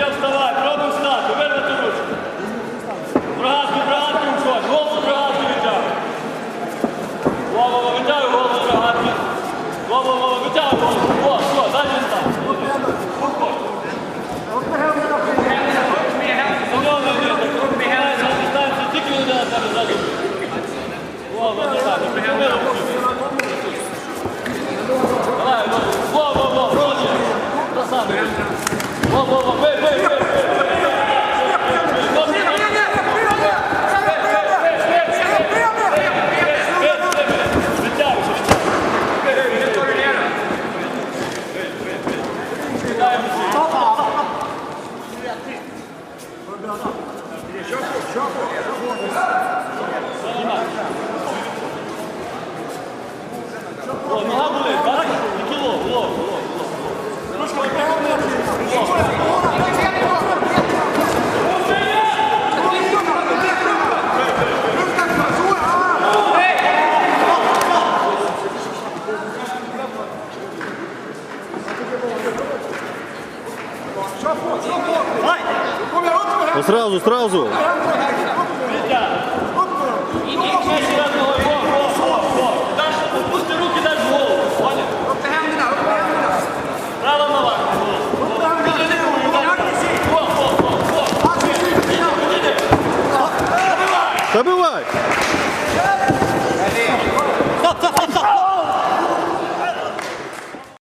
Дітям вставай, пробуй встати, вирвати руку. Брагатку, брагатку входь, голову брагатку витягуй. Голову витягуй, голову брагатку. Голову витягуй, голову. О, все, далі встань. Тільки людина тебе задумає. О, вона так, прихилила. О, нога Ну сразу, сразу. Забывай!